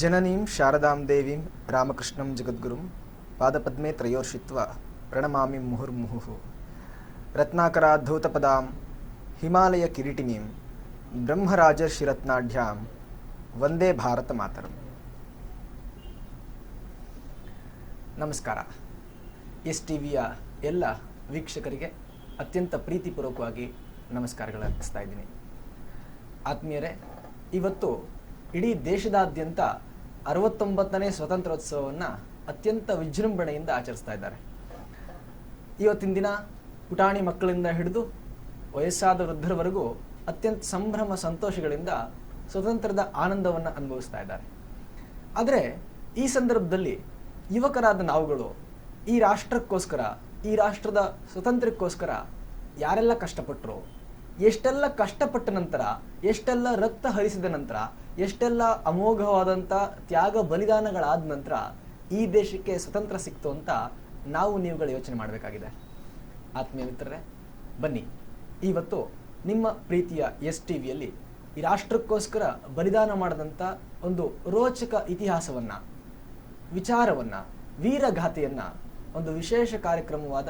ಜನನೀಂ ಶಾರದಾಂ ದೇವೀಂ ರಾಮಕೃಷ್ಣಂ ಜಗದ್ಗುರುಂ ಪಾದಪದ್ಮೆ ತ್ರಯೋರ್ಷಿತ್ವ ಪ್ರಣಮಾಮಿ ಮುಹುರ್ಮುಹುಃ ರತ್ನಾಕರಾಧೂತಪದಾಂ ಹಿಮಾಲಯ ಕಿರೀಟಿನೀಂ ಬ್ರಹ್ಮರಾಜರ್ಷಿರತ್ನಾಢ್ಯಾಂ ವಂದೇ ಭಾರತ ಮಾತರಂ ನಮಸ್ಕಾರ S T ವಿಯ ಎಲ್ಲ ವೀಕ್ಷಕರಿಗೆ ಅತ್ಯಂತ ಪ್ರೀತಿಪೂರ್ವಕವಾಗಿ ನಮಸ್ಕಾರಗಳು ಅರ್ಪಿಸ್ತಾ ಇದ್ದೀನಿ. ಆತ್ಮೀಯರೇ, ಇವತ್ತು ಇಡೀ ದೇಶದಾದ್ಯಂತ ಅರವತ್ತೊಂಬತ್ತನೇ ಸ್ವಾತಂತ್ರ್ಯೋತ್ಸವವನ್ನ ಅತ್ಯಂತ ವಿಜೃಂಭಣೆಯಿಂದ ಆಚರಿಸ್ತಾ ಇದ್ದಾರೆ. ಇವತ್ತಿನ ದಿನ ಪುಟಾಣಿ ಮಕ್ಕಳಿಂದ ಹಿಡಿದು ವಯಸ್ಸಾದ ವೃದ್ಧರವರೆಗೂ ಅತ್ಯಂತ ಸಂಭ್ರಮ ಸಂತೋಷಗಳಿಂದ ಸ್ವತಂತ್ರದ ಆನಂದವನ್ನು ಅನುಭವಿಸ್ತಾ ಇದ್ದಾರೆ. ಆದರೆ ಈ ಸಂದರ್ಭದಲ್ಲಿ ಯುವಕರಾದ ನಾವುಗಳು ಈ ರಾಷ್ಟ್ರಕ್ಕೋಸ್ಕರ, ಈ ರಾಷ್ಟ್ರದ ಸ್ವತಂತ್ರಕ್ಕೋಸ್ಕರ ಯಾರೆಲ್ಲ ಕಷ್ಟಪಟ್ಟರು ಎಷ್ಟೆಲ್ಲ ಕಷ್ಟಪಟ್ಟ ನಂತರ, ಎಷ್ಟೆಲ್ಲ ರಕ್ತ ಹರಿಸಿದ ನಂತರ ಎಷ್ಟೆಲ್ಲ ಅಮೋಘವಾದಂಥ ತ್ಯಾಗ ಬಲಿದಾನಗಳಾದ ನಂತರ ಈ ದೇಶಕ್ಕೆ ಸ್ವತಂತ್ರ ಸಿಕ್ತು ಅಂತ ನಾವು ನೀವುಗಳು ಯೋಚನೆ ಮಾಡಬೇಕಾಗಿದೆ. ಆತ್ಮೀಯ ಮಿತ್ರರೇ, ಬನ್ನಿ. ಇವತ್ತು ನಿಮ್ಮ ಪ್ರೀತಿಯ ಎಸ್ ಟಿ ವಿಯಲ್ಲಿ ಈ ರಾಷ್ಟ್ರಕ್ಕೋಸ್ಕರ ಬಲಿದಾನ ಮಾಡಿದಂಥ ಒಂದು ರೋಚಕ ಇತಿಹಾಸವನ್ನು, ವಿಚಾರವನ್ನು, ವೀರಗಾಥೆಯನ್ನು, ಒಂದು ವಿಶೇಷ ಕಾರ್ಯಕ್ರಮವಾದ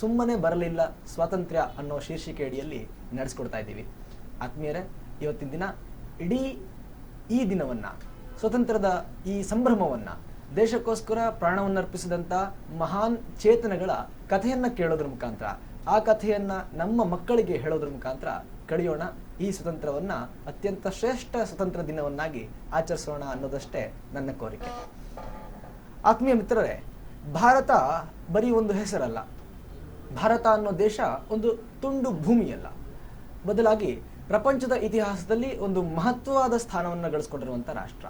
ಸುಮ್ಮನೆ ಬರಲಿಲ್ಲ ಸ್ವಾತಂತ್ರ್ಯ ಅನ್ನೋ ಶೀರ್ಷಿಕೆ ಅಡಿಯಲ್ಲಿ ನಡೆಸ್ಕೊಡ್ತಾ ಇದ್ದೀವಿ. ಆತ್ಮೀಯರೇ, ಇವತ್ತಿನ ದಿನ ಇಡೀ ಈ ದಿನವನ್ನು, ಸ್ವತಂತ್ರದ ಈ ಸಂಭ್ರಮವನ್ನು, ದೇಶಕ್ಕೋಸ್ಕರ ಪ್ರಾಣವನ್ನು ಅರ್ಪಿಸಿದಂಥ ಮಹಾನ್ ಚೇತನಗಳ ಕಥೆಯನ್ನು ಕೇಳೋದ್ರ ಮುಖಾಂತರ, ಆ ಕಥೆಯನ್ನು ನಮ್ಮ ಮಕ್ಕಳಿಗೆ ಹೇಳೋದ್ರ ಮುಖಾಂತರ ಕಳೆಯೋಣ. ಈ ಸ್ವತಂತ್ರವನ್ನ ಅತ್ಯಂತ ಶ್ರೇಷ್ಠ ಸ್ವತಂತ್ರ ದಿನವನ್ನಾಗಿ ಆಚರಿಸೋಣ ಅನ್ನೋದಷ್ಟೇ ನನ್ನ ಕೋರಿಕೆ. ಆತ್ಮೀಯ ಮಿತ್ರರೇ, ಭಾರತ ಬರೀ ಒಂದು ಹೆಸರಲ್ಲ. ಭಾರತ ಅನ್ನೋ ದೇಶ ಒಂದು ತುಂಡು ಭೂಮಿಯಲ್ಲ. ಬದಲಾಗಿ ಪ್ರಪಂಚದ ಇತಿಹಾಸದಲ್ಲಿ ಒಂದು ಮಹತ್ವವಾದ ಸ್ಥಾನವನ್ನು ಗಳಿಸ್ಕೊಂಡಿರುವಂಥ ರಾಷ್ಟ್ರ.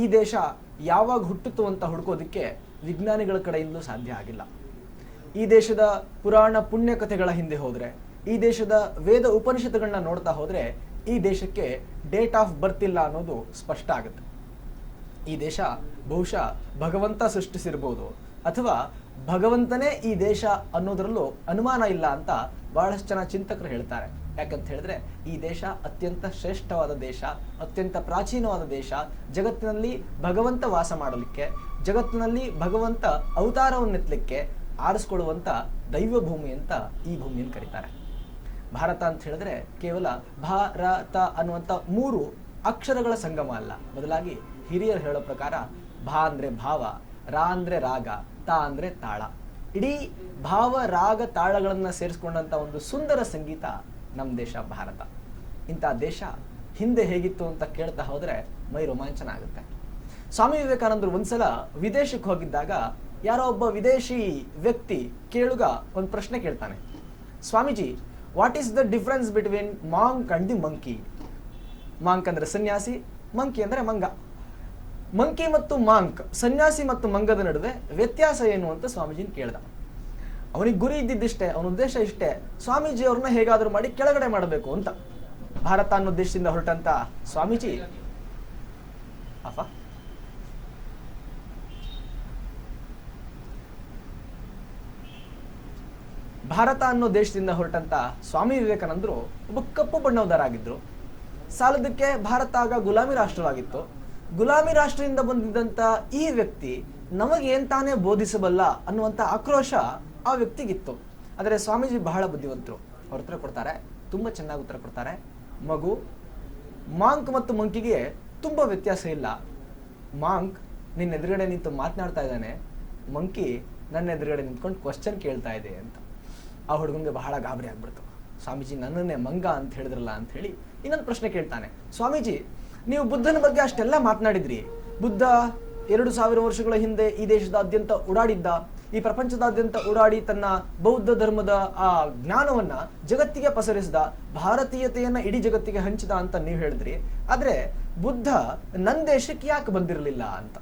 ಈ ದೇಶ ಯಾವಾಗ ಹುಟ್ಟಿತು ಅಂತ ಹುಡುಕೋದಕ್ಕೆ ವಿಜ್ಞಾನಿಗಳ ಕಡೆಯಿಂದಲೂ ಸಾಧ್ಯ ಆಗಿಲ್ಲ. ಈ ದೇಶದ ಪುರಾಣ ಪುಣ್ಯ ಕಥೆಗಳ ಹಿಂದೆ ಹೋದರೆ, ಈ ದೇಶದ ವೇದ ಉಪನಿಷತ್ಗಳನ್ನ ನೋಡ್ತಾ ಹೋದರೆ, ಈ ದೇಶಕ್ಕೆ ಡೇಟ್ ಆಫ್ ಬರ್ತ್ ಇಲ್ಲ ಅನ್ನೋದು ಸ್ಪಷ್ಟ ಆಗುತ್ತೆ. ಈ ದೇಶ ಬಹುಶಃ ಭಗವಂತ ಸೃಷ್ಟಿಸಿರ್ಬೋದು ಅಥವಾ ಭಗವಂತನೇ ಈ ದೇಶ ಅನ್ನೋದರಲ್ಲೂ ಅನುಮಾನ ಇಲ್ಲ ಅಂತ ಬಹಳಷ್ಟು ಜನ ಚಿಂತಕರು ಹೇಳ್ತಾರೆ. ಯಾಕಂತ ಹೇಳಿದ್ರೆ, ಈ ದೇಶ ಅತ್ಯಂತ ಶ್ರೇಷ್ಠವಾದ ದೇಶ, ಅತ್ಯಂತ ಪ್ರಾಚೀನವಾದ ದೇಶ. ಜಗತ್ತಿನಲ್ಲಿ ಭಗವಂತ ವಾಸ ಮಾಡಲಿಕ್ಕೆ, ಜಗತ್ತಿನಲ್ಲಿ ಭಗವಂತ ಅವತಾರವನ್ನೆತ್ತಲಿಕ್ಕೆ ಆರಿಸ್ಕೊಳ್ಳುವಂತ ದೈವ ಭೂಮಿ ಅಂತ ಈ ಭೂಮಿಯನ್ನು ಕರೀತಾರೆ. ಭಾರತ ಅಂತ ಹೇಳಿದ್ರೆ ಕೇವಲ ಭಾರತ ಅನ್ನುವಂಥ ಮೂರು ಅಕ್ಷರಗಳ ಸಂಗಮ ಅಲ್ಲ. ಬದಲಾಗಿ ಹಿರಿಯರು ಹೇಳೋ ಪ್ರಕಾರ, ಭಾ ಅಂದ್ರೆ ಭಾವ, ರಾ ಅಂದ್ರೆ ರಾಗ, ತಾ ಅಂದ್ರೆ ತಾಳ. ಇಡೀ ಭಾವ, ರಾಗ, ತಾಳಗಳನ್ನ ಸೇರಿಸ್ಕೊಂಡಂಥ ಒಂದು ಸುಂದರ ಸಂಗೀತ ನಮ್ಮ ದೇಶ ಭಾರತ. ಇಂಥ ದೇಶ ಹಿಂದೆ ಹೇಗಿತ್ತು ಅಂತ ಕೇಳ್ತಾ ಹೋದ್ರೆ ಮೈ ರೋಮಾಂಚನ ಆಗುತ್ತೆ. ಸ್ವಾಮಿ ವಿವೇಕಾನಂದರು ಒಂದ್ಸಲ ವಿದೇಶಕ್ಕೆ ಹೋಗಿದ್ದಾಗ ಯಾರೋ ಒಬ್ಬ ವಿದೇಶಿ ವ್ಯಕ್ತಿ ಕೇಳುಗ ಒಂದು ಪ್ರಶ್ನೆ ಕೇಳ್ತಾನೆ. Swamiji what is the difference between monk and the monkey monk ಅಂದರೆ ಸನ್ಯಾಸಿ ಮಂಕಿ ಅಂದ್ರೆ ಮಂಗ. ಮಂಕಿ ಮತ್ತು ಮಾಂಕ್ ಸನ್ಯಾಸಿ ಮತ್ತು ಮಂಗದ ನಡುವೆ ವ್ಯತ್ಯಾಸ ಏನು ಅಂತ ಸ್ವಾಮೀಜಿನ ಕೇಳ್ದ. ಅವನಿಗೆ ಗುರಿ ಇದ್ದಿದ್ದಿಷ್ಟೇ, ಅವನ ಉದ್ದೇಶ ಇಷ್ಟೇ. ಸ್ವಾಮೀಜಿ ಅವ್ರನ್ನ ಹೇಗಾದ್ರೂ ಮಾಡಿ ಕೆಳಗಡೆ ಮಾಡಬೇಕು ಅಂತ. ಭಾರತ ಅನ್ನೋ ದೇಶದಿಂದ ಹೊರಟಂತ ಸ್ವಾಮೀಜಿ. ಅಫಾ. ಭಾರತ ಅನ್ನೋ ದೇಶದಿಂದ ಹೊರಟಂತ ಸ್ವಾಮಿ ವಿವೇಕಾನಂದರು ಒಬ್ಬ ಕಪ್ಪು ಬಣ್ಣವದರಾಗಿದ್ರು. ಸಾಲದಕ್ಕೆ ಭಾರತ ಆಗ ಗುಲಾಮಿ ರಾಷ್ಟ್ರವಾಗಿತ್ತು. ಗುಲಾಮಿ ರಾಷ್ಟ್ರದಿಂದ ಬಂದಿದ್ದಂಥ ಈ ವ್ಯಕ್ತಿ ನಮಗೇನ್ ತಾನೇ ಬೋಧಿಸಬಲ್ಲ ಅನ್ನುವಂಥ ಆಕ್ರೋಶ ಆ ವ್ಯಕ್ತಿಗಿತ್ತು. ಆದರೆ ಸ್ವಾಮೀಜಿ ಬಹಳ ಬುದ್ಧಿವಂತರು. ಅವ್ರ ಉತ್ತರ ಕೊಡ್ತಾರೆ, ತುಂಬ ಚೆನ್ನಾಗಿ ಉತ್ತರ ಕೊಡ್ತಾರೆ. ಮಗು, ಮಾಂಕ್ ಮತ್ತು ಮಂಕಿಗೆ ತುಂಬ ವ್ಯತ್ಯಾಸ ಇಲ್ಲ. ಮಾಂಕ್ ನಿನ್ನ ಎದುರುಗಡೆ ನಿಂತು ಮಾತನಾಡ್ತಾ ಇದ್ದಾನೆ. ಮಂಕಿ ನನ್ನ ಎದುರುಗಡೆ ನಿಂತ್ಕೊಂಡು ಕ್ವಶನ್ ಕೇಳ್ತಾ ಇದೆ ಅಂತ. ಆ ಹುಡುಗನಿಗೆ ಬಹಳ ಗಾಬರಿ ಆಗ್ಬಿಡ್ತು. ಸ್ವಾಮೀಜಿ, ನನ್ನನ್ನೇ ಮಂಗ ಅಂತ ಹೇಳಿದ್ರಲ್ಲ ಅಂತ ಹೇಳಿ ಇನ್ನೊಂದು ಪ್ರಶ್ನೆ ಕೇಳ್ತಾನೆ. ಸ್ವಾಮೀಜಿ, ನೀವು ಬುದ್ಧನ ಬಗ್ಗೆ ಅಷ್ಟೆಲ್ಲ ಮಾತನಾಡಿದ್ರಿ. ಬುದ್ಧ ಎರಡು ಸಾವಿರ ವರ್ಷಗಳ ಹಿಂದೆ ಈ ದೇಶದಾದ್ಯಂತ ಓಡಾಡಿದ್ದ. ಈ ಪ್ರಪಂಚದಾದ್ಯಂತ ಓಡಾಡಿ ತನ್ನ ಬೌದ್ಧ ಧರ್ಮದ ಆ ಜ್ಞಾನವನ್ನ ಜಗತ್ತಿಗೆ ಪಸರಿಸಿದ ಭಾರತೀಯತೆಯನ್ನ ಇಡೀ ಜಗತ್ತಿಗೆ ಹಂಚಿದ ಅಂತ ನೀವು ಹೇಳಿದ್ರಿ. ಆದ್ರೆ ಬುದ್ಧ ನನ್ನ ದೇಶಕ್ಕೆ ಯಾಕೆ ಬಂದಿರಲಿಲ್ಲ ಅಂತ?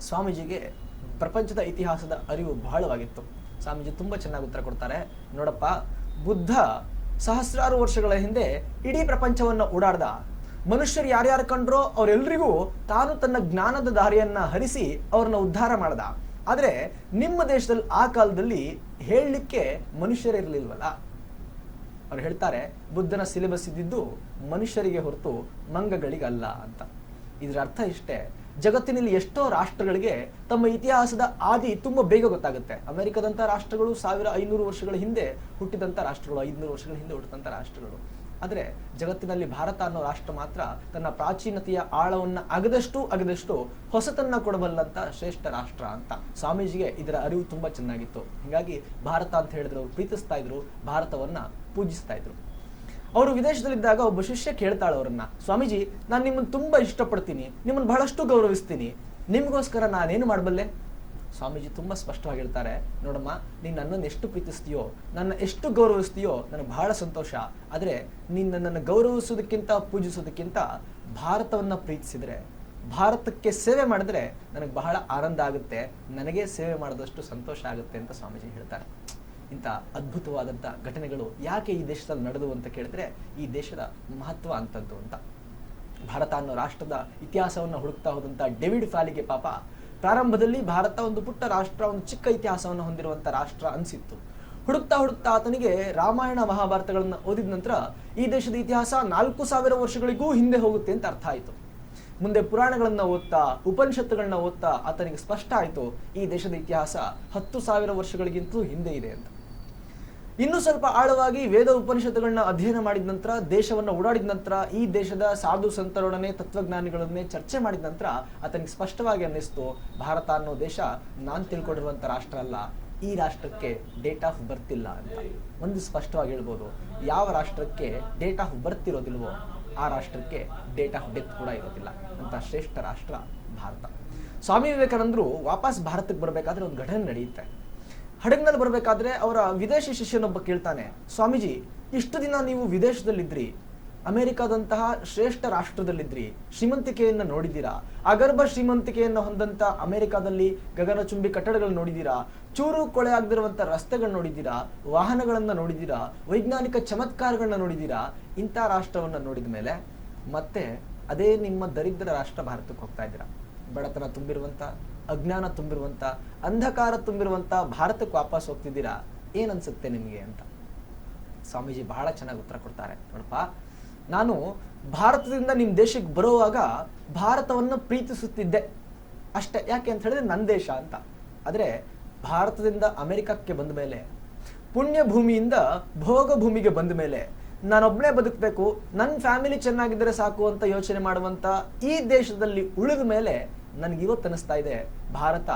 ಸ್ವಾಮೀಜಿಗೆ ಪ್ರಪಂಚದ ಇತಿಹಾಸದ ಅರಿವು ಬಹಳವಾಗಿತ್ತು. ಸ್ವಾಮೀಜಿ ತುಂಬಾ ಚೆನ್ನಾಗಿ ಉತ್ತರ ಕೊಡ್ತಾರೆ. ನೋಡಪ್ಪ, ಬುದ್ಧ ಸಹಸ್ರಾರು ವರ್ಷಗಳ ಹಿಂದೆ ಇಡೀ ಪ್ರಪಂಚವನ್ನ ಓಡಾಡ್ದ. ಮನುಷ್ಯರು ಯಾರ್ಯಾರು ಕಂಡ್ರೋ ಅವರೆಲ್ಲರಿಗೂ ತಾನು ತನ್ನ ಜ್ಞಾನದ ದಾರಿಯನ್ನ ಹರಿಸಿ ಅವ್ರನ್ನ ಉದ್ಧಾರ ಮಾಡ್ದ. ಆದ್ರೆ ನಿಮ್ಮ ದೇಶದಲ್ಲಿ ಆ ಕಾಲದಲ್ಲಿ ಹೇಳಲಿಕ್ಕೆ ಮನುಷ್ಯರಿರಲಿಲ್ವಲ್ಲ ಅವ್ರು ಹೇಳ್ತಾರೆ, ಬುದ್ಧನ ಸಿಲೆಬಸ್ ಇದ್ದಿದ್ದು ಮನುಷ್ಯರಿಗೆ ಹೊರತು ಮಂಗಗಳಿಗಲ್ಲ ಅಂತ. ಇದರ ಅರ್ಥ ಇಷ್ಟೇ. ಜಗತ್ತಿನಲ್ಲಿ ಎಷ್ಟೋ ರಾಷ್ಟ್ರಗಳಿಗೆ ತಮ್ಮ ಇತಿಹಾಸದ ಆದಿ ತುಂಬ ಬೇಗ ಗೊತ್ತಾಗುತ್ತೆ. ಅಮೆರಿಕದಂಥ ರಾಷ್ಟ್ರಗಳು ಸಾವಿರ ಐನೂರು ವರ್ಷಗಳ ಹಿಂದೆ ಹುಟ್ಟಿದಂಥ ರಾಷ್ಟ್ರಗಳು, ಐದುನೂರು ವರ್ಷಗಳ ಹಿಂದೆ ಹುಟ್ಟಿದಂಥ ರಾಷ್ಟ್ರಗಳು. ಆದರೆ ಜಗತ್ತಿನಲ್ಲಿ ಭಾರತ ಅನ್ನೋ ರಾಷ್ಟ್ರ ಮಾತ್ರ ತನ್ನ ಪ್ರಾಚೀನತೆಯ ಆಳವನ್ನು ಅಗದಷ್ಟು ಅಗದಷ್ಟು ಹೊಸತನ್ನ ಕೊಡಬಲ್ಲಂತ ಶ್ರೇಷ್ಠ ರಾಷ್ಟ್ರ ಅಂತ. ಸ್ವಾಮೀಜಿಗೆ ಇದರ ಅರಿವು ತುಂಬಾ ಚೆನ್ನಾಗಿತ್ತು. ಹೀಗಾಗಿ ಭಾರತ ಅಂತ ಹೇಳಿದ್ರು ಪ್ರೀತಿಸ್ತಾ ಇದ್ರು, ಭಾರತವನ್ನ ಪೂಜಿಸ್ತಾ ಇದ್ರು. ಅವರು ವಿದೇಶದಲ್ಲಿದ್ದಾಗ ಒಬ್ಬ ಶಿಷ್ಯ ಕೇಳ್ತಾಳೆ ಅವರನ್ನ, ಸ್ವಾಮೀಜಿ, ನಾನು ನಿಮ್ಮನ್ನು ತುಂಬಾ ಇಷ್ಟಪಡ್ತೀನಿ ನಿಮ್ಮನ್ನು ಬಹಳಷ್ಟು ಗೌರವಿಸ್ತೀನಿ, ನಿಮಗೋಸ್ಕರ ನಾನೇನು ಮಾಡಬಲ್ಲೆ? ಸ್ವಾಮೀಜಿ ತುಂಬ ಸ್ಪಷ್ಟವಾಗಿ ಹೇಳ್ತಾರೆ ನೋಡಮ್ಮ, ನೀನು ನನ್ನನ್ನು ಎಷ್ಟು ಪ್ರೀತಿಸ್ತೀಯೋ, ನನ್ನ ಎಷ್ಟು ಗೌರವಿಸ್ತೀಯೋ ನನಗೆ ಬಹಳ ಸಂತೋಷ. ಆದರೆ ನೀನು ನನ್ನನ್ನು ಗೌರವಿಸೋದಕ್ಕಿಂತ ಪೂಜಿಸೋದಕ್ಕಿಂತ ಭಾರತವನ್ನ ಪ್ರೀತಿಸಿದರೆ, ಭಾರತಕ್ಕೆ ಸೇವೆ ಮಾಡಿದ್ರೆ ನನಗೆ ಬಹಳ ಆನಂದ ಆಗುತ್ತೆ, ನನಗೆ ಸೇವೆ ಮಾಡಿದಷ್ಟು ಸಂತೋಷ ಆಗುತ್ತೆ ಅಂತ ಸ್ವಾಮೀಜಿ ಹೇಳ್ತಾರೆ. ಇಂಥ ಅದ್ಭುತವಾದಂಥ ಘಟನೆಗಳು ಯಾಕೆ ಈ ದೇಶದಲ್ಲಿ ನಡೆದು ಅಂತ ಕೇಳಿದ್ರೆ, ಈ ದೇಶದ ಮಹತ್ವ ಅಂತದ್ದು ಅಂತ. ಭಾರತ ಅನ್ನೋ ರಾಷ್ಟ್ರದ ಇತಿಹಾಸವನ್ನು ಹುಡುಕ್ತಾ ಹೋದಂಥ ಡೇವಿಡ್ ಫ್ಯಾಲಿಗೆ ಪಾಪ ಪ್ರಾರಂಭದಲ್ಲಿ ಭಾರತ ಒಂದು ಪುಟ್ಟ ರಾಷ್ಟ್ರ, ಒಂದು ಚಿಕ್ಕ ಇತಿಹಾಸವನ್ನು ಹೊಂದಿರುವಂಥ ರಾಷ್ಟ್ರ ಅನಿಸಿತ್ತು. ಹುಡುಕ್ತಾ ಹುಡುಕ್ತಾ ಆತನಿಗೆ ರಾಮಾಯಣ ಮಹಾಭಾರತಗಳನ್ನು ಓದಿದ ನಂತರ ಈ ದೇಶದ ಇತಿಹಾಸ ನಾಲ್ಕು ಸಾವಿರ ವರ್ಷಗಳಿಗೂ ಹಿಂದೆ ಹೋಗುತ್ತೆ ಅಂತ ಅರ್ಥ ಆಯಿತು. ಮುಂದೆ ಪುರಾಣಗಳನ್ನು ಓದ್ತಾ, ಉಪನಿಷತ್ತುಗಳನ್ನ ಓದ್ತಾ ಆತನಿಗೆ ಸ್ಪಷ್ಟ ಆಯಿತು, ಈ ದೇಶದ ಇತಿಹಾಸ ಹತ್ತು ಸಾವಿರ ವರ್ಷಗಳಿಗಿಂತಲೂ ಹಿಂದೆ ಇದೆ ಅಂತ. ಇನ್ನು ಸ್ವಲ್ಪ ಆಳವಾಗಿ ವೇದ ಉಪನಿಷತ್ತುಗಳನ್ನ ಅಧ್ಯಯನ ಮಾಡಿದ ನಂತರ, ದೇಶವನ್ನು ಓಡಾಡಿದ ನಂತರ, ಈ ದೇಶದ ಸಾಧು ಸಂತರೊಡನೆ ತತ್ವಜ್ಞಾನಿಗಳೊಡನೆ ಚರ್ಚೆ ಮಾಡಿದ ನಂತರ ಆತನಿಗೆ ಸ್ಪಷ್ಟವಾಗಿ ಅನ್ನಿಸ್ತು, ಭಾರತ ಅನ್ನೋ ದೇಶ ನಾನ್ ತಿಳ್ಕೊಂಡಿರುವಂತ ರಾಷ್ಟ್ರ ಅಲ್ಲ, ಈ ರಾಷ್ಟ್ರಕ್ಕೆ ಡೇಟ್ ಆಫ್ ಬರ್ತ್ ಇಲ್ಲ ಅಂತ. ಒಂದು ಸ್ಪಷ್ಟವಾಗಿ ಹೇಳ್ಬೋದು, ಯಾವ ರಾಷ್ಟ್ರಕ್ಕೆ ಡೇಟ್ ಆಫ್ ಬರ್ತ್ ಇರೋದಿಲ್ವೋ, ಆ ರಾಷ್ಟ್ರಕ್ಕೆ ಡೇಟ್ ಆಫ್ ಡೆತ್ ಕೂಡ ಇರೋದಿಲ್ಲ. ಅಂತ ಶ್ರೇಷ್ಠ ರಾಷ್ಟ್ರ ಭಾರತ. ಸ್ವಾಮಿ ವಿವೇಕಾನಂದರು ವಾಪಸ್ ಭಾರತಕ್ಕೆ ಬರಬೇಕಾದ್ರೆ ಒಂದು ಘಟನೆ ನಡೆಯುತ್ತೆ. ಹಡಗ್ನಲ್ಲಿ ಬರಬೇಕಾದ್ರೆ ಅವರ ವಿದೇಶಿ ಶಿಷ್ಯನೊಬ್ಬ ಕೇಳ್ತಾನೆ, ಸ್ವಾಮೀಜಿ, ಇಷ್ಟು ದಿನ ನೀವು ವಿದೇಶದಲ್ಲಿದ್ರಿ, ಅಮೆರಿಕಾದಂತಹ ಶ್ರೇಷ್ಠ ರಾಷ್ಟ್ರದಲ್ಲಿದ್ರಿ, ಶ್ರೀಮಂತಿಕೆಯನ್ನ ನೋಡಿದ್ದೀರಾ? ಅಗರ್ಭ ಶ್ರೀಮಂತಿಕೆಯನ್ನು ಹೊಂದಂತ ಅಮೆರಿಕಾದಲ್ಲಿ ಗಗನಚುಂಬಿ ಕಟ್ಟಡಗಳು ನೋಡಿದ್ದೀರಾ? ಚೂರು ಕೊಳೆ ಆಗದಿರುವಂಥ ರಸ್ತೆಗಳು ನೋಡಿದ್ದೀರಾ? ವಾಹನಗಳನ್ನ ನೋಡಿದ್ದೀರಾ? ವೈಜ್ಞಾನಿಕ ಚಮತ್ಕಾರಗಳನ್ನ ನೋಡಿದ್ದೀರಾ? ಇಂಥ ರಾಷ್ಟ್ರವನ್ನ ನೋಡಿದ ಮೇಲೆ ಮತ್ತೆ ಅದೇ ನಿಮ್ಮ ದರಿದ್ರ ರಾಷ್ಟ್ರ ಭಾರತಕ್ಕೆ ಹೋಗ್ತಾ ಇದ್ದೀರಾ. ಬಡತನ ತುಂಬಿರುವಂತ, ಅಜ್ಞಾನ ತುಂಬಿರುವಂತ, ಅಂಧಕಾರ ತುಂಬಿರುವಂತ ಭಾರತಕ್ಕೆ ವಾಪಸ್ ಹೋಗ್ತಿದ್ದೀರಾ? ಏನನ್ಸುತ್ತೆ ನಿಮಗೆ ಅಂತ? ಸ್ವಾಮೀಜಿ ಬಹಳ ಚೆನ್ನಾಗಿ ಉತ್ತರ ಕೊಡ್ತಾರೆ. ನೋಡಪ್ಪ, ನಾನು ಭಾರತದಿಂದ ನಿಮ್ಮ ದೇಶಕ್ಕೆ ಬರುವಾಗ ಭಾರತವನ್ನು ಪ್ರೀತಿಸುತ್ತಿದ್ದೆ. ಅಷ್ಟೇ, ಯಾಕೆ ಅಂತ ಹೇಳಿದ್ರೆ ನನ್ನ ದೇಶ ಅಂತ. ಆದರೆ ಭಾರತದಿಂದ ಅಮೆರಿಕಕ್ಕೆ ಬಂದ ಮೇಲೆ ಪುಣ್ಯ ಭೂಮಿಯಿಂದ ಭೋಗ ಭೂಮಿಗೆ ಬಂದ ಮೇಲೆ ನಾನೊಬ್ಬನೇ ಬದುಕಬೇಕು ನನ್ನ ಫ್ಯಾಮಿಲಿ ಚೆನ್ನಾಗಿದ್ದರೆ ಸಾಕು ಅಂತ ಯೋಚನೆ ಮಾಡುವಂಥ ಈ ದೇಶದಲ್ಲಿ ಉಳಿದ ಮೇಲೆ ನನಗೆ ಇವತ್ತು ಅನಿಸ್ತಾ ಇದೆ. ಭಾರತ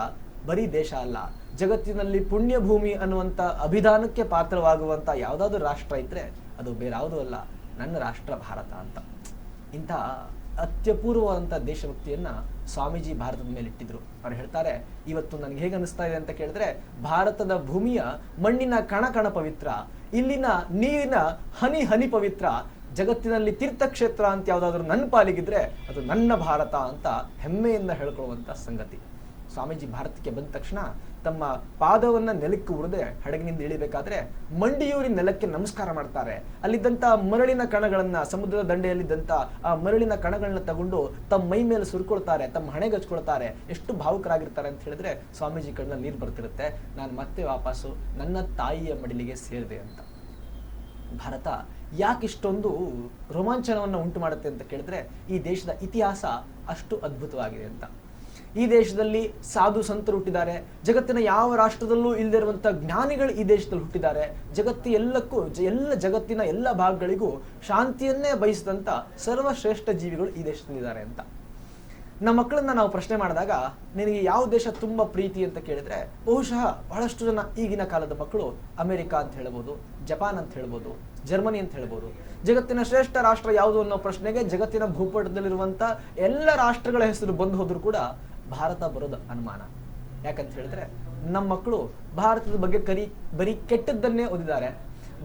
ಬರೀ ದೇಶ ಅಲ್ಲ, ಜಗತ್ತಿನಲ್ಲಿ ಪುಣ್ಯ ಭೂಮಿ ಅನ್ನುವಂಥ ಅಭಿಧಾನಕ್ಕೆ ಪಾತ್ರವಾಗುವಂಥ ಯಾವುದಾದ್ರೂ ರಾಷ್ಟ್ರ ಇದ್ರೆ ಅದು ಬೇರಾವುದೂ ಅಲ್ಲ, ನನ್ನ ರಾಷ್ಟ್ರ ಭಾರತ ಅಂತ. ಇಂಥ ಅತ್ಯಪೂರ್ವವಾದಂಥ ದೇಶಭಕ್ತಿಯನ್ನ ಸ್ವಾಮೀಜಿ ಭಾರತದ ಮೇಲೆ ಇಟ್ಟಿದ್ರು. ಅವ್ರು ಹೇಳ್ತಾರೆ, ಇವತ್ತು ನನಗೆ ಹೇಗೆ ಅನಿಸ್ತಾ ಇದೆ ಅಂತ ಕೇಳಿದ್ರೆ, ಭಾರತದ ಭೂಮಿಯ ಮಣ್ಣಿನ ಕಣ ಕಣ ಪವಿತ್ರ ಇಲ್ಲಿನ ನೀರಿನ ಹನಿ ಹನಿ ಪವಿತ್ರ ಜಗತ್ತಿನಲ್ಲಿ ತೀರ್ಥಕ್ಷೇತ್ರ ಅಂತ ಯಾವುದಾದ್ರೂ ನನ್ನ ಪಾಲಿಗಿದ್ರೆ ಅದು ನನ್ನ ಭಾರತ ಅಂತ ಹೆಮ್ಮೆಯಿಂದ ಹೇಳ್ಕೊಳ್ಳುವಂಥ ಸಂಗತಿ. ಸ್ವಾಮೀಜಿ ಭಾರತಕ್ಕೆ ಬಂದ ತಕ್ಷಣ ತಮ್ಮ ಪಾದವನ್ನ ನೆಲಕ್ಕೆ ಉರದೆ ಹಡಗಿನಿಂದ ಇಳಿಬೇಕಾದ್ರೆ ಮಂಡಿಯೂರಿ ನೆಲಕ್ಕೆ ನಮಸ್ಕಾರ ಮಾಡ್ತಾರೆ. ಅಲ್ಲಿದ್ದಂತ ಮರಳಿನ ಕಣಗಳನ್ನ, ಸಮುದ್ರದ ದಂಡೆಯಲ್ಲಿದ್ದಂತ ಆ ಮರಳಿನ ಕಣಗಳನ್ನ ತಗೊಂಡು ತಮ್ಮ ಮೈ ಮೇಲೆ ಸುರ್ಕೊಳ್ತಾರೆ, ತಮ್ಮ ಹಣೆಗೆ ಹಚ್ಕೊಳ್ತಾರೆ. ಎಷ್ಟು ಭಾವುಕರಾಗಿರ್ತಾರೆ ಅಂತ ಹೇಳಿದ್ರೆ ಸ್ವಾಮೀಜಿ ಕಣ್ಣ ನೀರು ಬರ್ತಿರುತ್ತೆ. ನಾನು ಮತ್ತೆ ವಾಪಸ್ಸು ನನ್ನ ತಾಯಿಯ ಮಡಿಲಿಗೆ ಸೇರಿದೆ ಅಂತ. ಭಾರತ ಯಾಕೆ ಇಷ್ಟೊಂದು ರೋಮಾಂಚನವನ್ನು ಉಂಟು ಮಾಡುತ್ತೆ ಅಂತ ಕೇಳಿದ್ರೆ ಈ ದೇಶದ ಇತಿಹಾಸ ಅಷ್ಟು ಅದ್ಭುತವಾಗಿದೆ ಅಂತ. ಈ ದೇಶದಲ್ಲಿ ಸಾಧು ಸಂತರು ಹುಟ್ಟಿದ್ದಾರೆ. ಜಗತ್ತಿನ ಯಾವ ರಾಷ್ಟ್ರದಲ್ಲೂ ಇಲ್ಲದಿರುವಂಥ ಜ್ಞಾನಿಗಳು ಈ ದೇಶದಲ್ಲಿ ಹುಟ್ಟಿದ್ದಾರೆ. ಜಗತ್ತಿ ಎಲ್ಲಕ್ಕೂ, ಎಲ್ಲ ಜಗತ್ತಿನ ಎಲ್ಲ ಭಾಗಗಳಿಗೂ ಶಾಂತಿಯನ್ನೇ ಬಯಸಿದಂಥ ಸರ್ವಶ್ರೇಷ್ಠ ಜೀವಿಗಳು ಈ ದೇಶದಲ್ಲಿದ್ದಾರೆ ಅಂತ. ನಮ್ಮ ಮಕ್ಕಳನ್ನ ನಾವು ಪ್ರಶ್ನೆ ಮಾಡಿದಾಗ, ನಿನಗೆ ಯಾವ ದೇಶ ತುಂಬ ಪ್ರೀತಿ ಅಂತ ಕೇಳಿದ್ರೆ, ಬಹುಶಃ ಬಹಳಷ್ಟು ಜನ ಈಗಿನ ಕಾಲದ ಮಕ್ಕಳು ಅಮೆರಿಕ ಅಂತ ಹೇಳ್ಬೋದು, ಜಪಾನ್ ಅಂತ ಹೇಳ್ಬೋದು, ಜರ್ಮನಿ ಅಂತ ಹೇಳ್ಬೋದು. ಜಗತ್ತಿನ ಶ್ರೇಷ್ಠ ರಾಷ್ಟ್ರ ಯಾವುದು ಅನ್ನೋ ಪ್ರಶ್ನೆಗೆ ಜಗತ್ತಿನ ಭೂಪಟದಲ್ಲಿರುವಂಥ ಎಲ್ಲ ರಾಷ್ಟ್ರಗಳ ಹೆಸರು ಬಂದು ಹೋದ್ರು ಕೂಡ ಭಾರತ ಬರೋದು ಅನುಮಾನ. ಯಾಕಂತ ಹೇಳಿದ್ರೆ ನಮ್ಮ ಮಕ್ಕಳು ಭಾರತದ ಬಗ್ಗೆ ಕರಿ, ಬರೀ ಕೆಟ್ಟದ್ದನ್ನೇ ಓದಿದ್ದಾರೆ.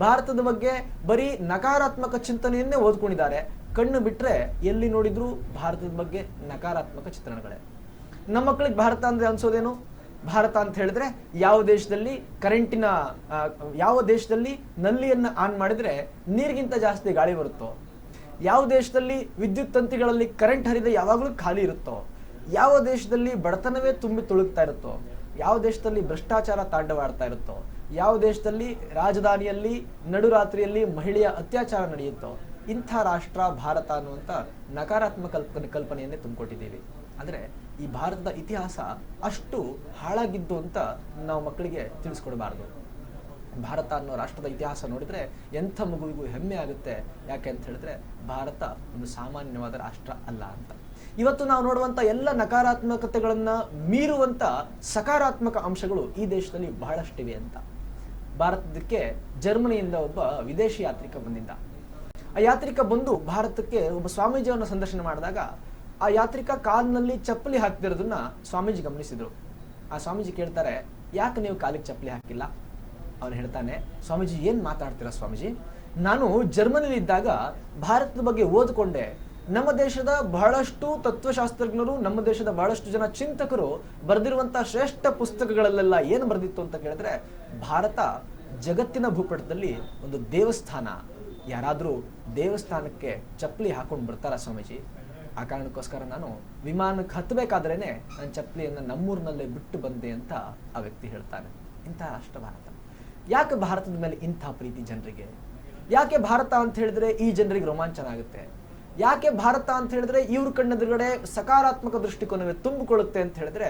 ಭಾರತದ ಬಗ್ಗೆ ಬರೀ ನಕಾರಾತ್ಮಕ ಚಿಂತನೆಯನ್ನೇ ಓದ್ಕೊಂಡಿದ್ದಾರೆ. ಕಣ್ಣು ಬಿಟ್ಟರೆ ಎಲ್ಲಿ ನೋಡಿದ್ರು ಭಾರತದ ಬಗ್ಗೆ ನಕಾರಾತ್ಮಕ ಚಿತ್ರಣಗಳೇ. ನಮ್ಮ ಮಕ್ಕಳಿಗೆ ಭಾರತ ಅಂದ್ರೆ ಅನ್ಸೋದೇನು? ಭಾರತ ಅಂತ ಹೇಳಿದ್ರೆ ಯಾವ ದೇಶದಲ್ಲಿ ಕರೆಂಟಿನ ಯಾವ ದೇಶದಲ್ಲಿ ನಲ್ಲಿಯನ್ನ ಆನ್ ಮಾಡಿದ್ರೆ ನೀರಿಗಿಂತ ಜಾಸ್ತಿ ಗಾಳಿ ಬರುತ್ತೋ? ಯಾವ ದೇಶದಲ್ಲಿ ವಿದ್ಯುತ್ ತಂತಿಗಳಲ್ಲಿ ಕರೆಂಟ್ ಹರಿದ ಯಾವಾಗಲೂ ಖಾಲಿ ಇರುತ್ತೋ? ಯಾವ ದೇಶದಲ್ಲಿ ಬಡತನವೇ ತುಂಬಿ ತುಳುಕ್ತಾ ಇರುತ್ತೋ, ಯಾವ ದೇಶದಲ್ಲಿ ಭ್ರಷ್ಟಾಚಾರ ತಾಂಡವಾಡ್ತಾ ಇರುತ್ತೋ, ಯಾವ ದೇಶದಲ್ಲಿ ರಾಜಧಾನಿಯಲ್ಲಿ, ನಡುರಾತ್ರಿಯಲ್ಲಿ ಮಹಿಳೆಯ ಅತ್ಯಾಚಾರ ನಡೆಯುತ್ತೋ, ಇಂಥ ರಾಷ್ಟ್ರ, ಭಾರತ ಅನ್ನುವಂಥ ನಕಾರಾತ್ಮಕ ಕಲ್ಪನೆ, ಕಲ್ಪನೆಯನ್ನೇ ತುಂಬಿಕೊಟ್ಟಿದ್ದೀವಿ. ಆದರೆ ಈ ಭಾರತದ ಇತಿಹಾಸ ಅಷ್ಟು ಹಾಳಾಗಿದ್ದು ಅಂತ ನಾವು ಮಕ್ಕಳಿಗೆ ತಿಳಿಸ್ಕೊಡಬಾರ್ದು. ಭಾರತ ಅನ್ನೋ ರಾಷ್ಟ್ರದ ಇತಿಹಾಸ ನೋಡಿದ್ರೆ ಎಂಥ ಮಗುವಿಗೂ ಹೆಮ್ಮೆ ಆಗುತ್ತೆ, ಯಾಕೆ ಅಂತ ಹೇಳಿದ್ರೆ ಭಾರತ ಒಂದು ಸಾಮಾನ್ಯವಾದ ರಾಷ್ಟ್ರ ಅಲ್ಲ ಅಂತ. ಇವತ್ತು ನಾವು ನೋಡುವಂಥ ಎಲ್ಲ ನಕಾರಾತ್ಮಕತೆಗಳನ್ನು ಮೀರುವಂಥ ಸಕಾರಾತ್ಮಕ ಅಂಶಗಳು ಈ ದೇಶದಲ್ಲಿ ಬಹಳಷ್ಟಿವೆ ಅಂತ. ಭಾರತಕ್ಕೆ ಜರ್ಮನಿಯಿಂದ ಒಬ್ಬ ವಿದೇಶಿ ಯಾತ್ರಿಕ ಬಂದಿದ್ದ. ಆ ಯಾತ್ರಿಕ ಬಂದು ಭಾರತಕ್ಕೆ ಒಬ್ಬ ಸ್ವಾಮೀಜಿಯವನ್ನ ಸಂದರ್ಶನ ಮಾಡಿದಾಗ ಆ ಯಾತ್ರಿಕ ಕಾಲಿನಲ್ಲಿ ಚಪ್ಪಲಿ ಹಾಕ್ತಿರೋದನ್ನ ಸ್ವಾಮೀಜಿ ಗಮನಿಸಿದ್ರು. ಆ ಸ್ವಾಮೀಜಿ ಕೇಳ್ತಾರೆ, ಯಾಕೆ ನೀವು ಕಾಲಿಗೆ ಚಪ್ಪಲಿ ಹಾಕಿಲ್ಲ? ಅವನು ಹೇಳ್ತಾನೆ, ಸ್ವಾಮೀಜಿ, ಏನ್ ಮಾತಾಡ್ತೀರಾ ಸ್ವಾಮೀಜಿ? ನಾನು ಜರ್ಮನಿಲಿ ಇದ್ದಾಗ ಭಾರತದ ಬಗ್ಗೆ ಓದ್ಕೊಂಡೆ. ನಮ್ಮ ದೇಶದ ಬಹಳಷ್ಟು ತತ್ವಶಾಸ್ತ್ರಜ್ಞರು, ನಮ್ಮ ದೇಶದ ಬಹಳಷ್ಟು ಜನ ಚಿಂತಕರು ಬರೆದಿರುವಂತಹ ಶ್ರೇಷ್ಠ ಪುಸ್ತಕಗಳಲ್ಲೆಲ್ಲ ಏನು ಬರೆದಿತ್ತು ಅಂತ ಕೇಳಿದ್ರೆ, ಭಾರತ ಜಗತ್ತಿನ ಭೂಪಟದಲ್ಲಿ ಒಂದು ದೇವಸ್ಥಾನ. ಯಾರಾದರೂ ದೇವಸ್ಥಾನಕ್ಕೆ ಚಪ್ಪಲಿ ಹಾಕೊಂಡು ಬರ್ತಾರ ಸ್ವಾಮೀಜಿ? ಆ ಕಾರಣಕ್ಕೋಸ್ಕರ ನಾನು ವಿಮಾನಕ್ಕೆ ಹತ್ತಬೇಕಾದ್ರೇನೆ ನನ್ನ ಚಪ್ಪಲಿಯನ್ನು ನಮ್ಮೂರಿನಲ್ಲೇ ಬಿಟ್ಟು ಬಂದೆ ಅಂತ ಆ ವ್ಯಕ್ತಿ ಹೇಳ್ತಾನೆ. ಇಂತಹ ರಾಷ್ಟ್ರ ಭಾರತ ಯಾಕೆ ಭಾರತದ ಮೇಲೆ ಇಂಥ ಪ್ರೀತಿ ಜನರಿಗೆ? ಯಾಕೆ ಭಾರತ ಅಂತ ಹೇಳಿದ್ರೆ ಈ ಜನರಿಗೆ ರೋಮಾಂಚನ ಆಗುತ್ತೆ? ಯಾಕೆ ಭಾರತ ಅಂತ ಹೇಳಿದ್ರೆ ಇವ್ರ ಕಣ್ಣೆದುರುಗಡೆ ಸಕಾರಾತ್ಮಕ ದೃಷ್ಟಿಕೋನವೇ ತುಂಬಿಕೊಳ್ಳುತ್ತೆ ಅಂತ ಹೇಳಿದ್ರೆ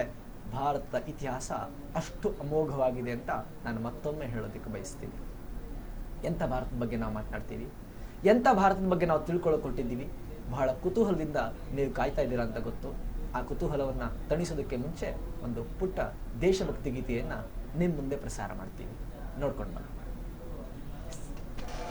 ಭಾರತದ ಇತಿಹಾಸ ಅಷ್ಟು ಅಮೋಘವಾಗಿದೆ ಅಂತ ನಾನು ಮತ್ತೊಮ್ಮೆ ಹೇಳೋದಕ್ಕೆ ಬಯಸ್ತೀನಿ. ಎಂಥ ಭಾರತದ ಬಗ್ಗೆ ನಾವು ಮಾತನಾಡ್ತೀವಿ? ಎಂಥ ಭಾರತದ ಬಗ್ಗೆ ನಾವು ತಿಳ್ಕೊಳ್ಳೋಕೆ ಕೊಟ್ಟಿದ್ದೀವಿ? ಬಹಳ ಕುತೂಹಲದಿಂದ ನೀವು ಕಾಯ್ತಾ ಇದ್ದೀರಾ ಅಂತ ಗೊತ್ತು. ಆ ಕುತೂಹಲವನ್ನು ತಣಿಸೋದಕ್ಕೆ ಮುಂಚೆ ಒಂದು ಪುಟ್ಟ ದೇಶಭಕ್ತಿ ಗೀತೆಯನ್ನು ನಿಮ್ಮ ಮುಂದೆ ಪ್ರಸಾರ ಮಾಡ್ತೀವಿ. ನೋಡ್ಕೊಂಡು ಬನ್ನಿ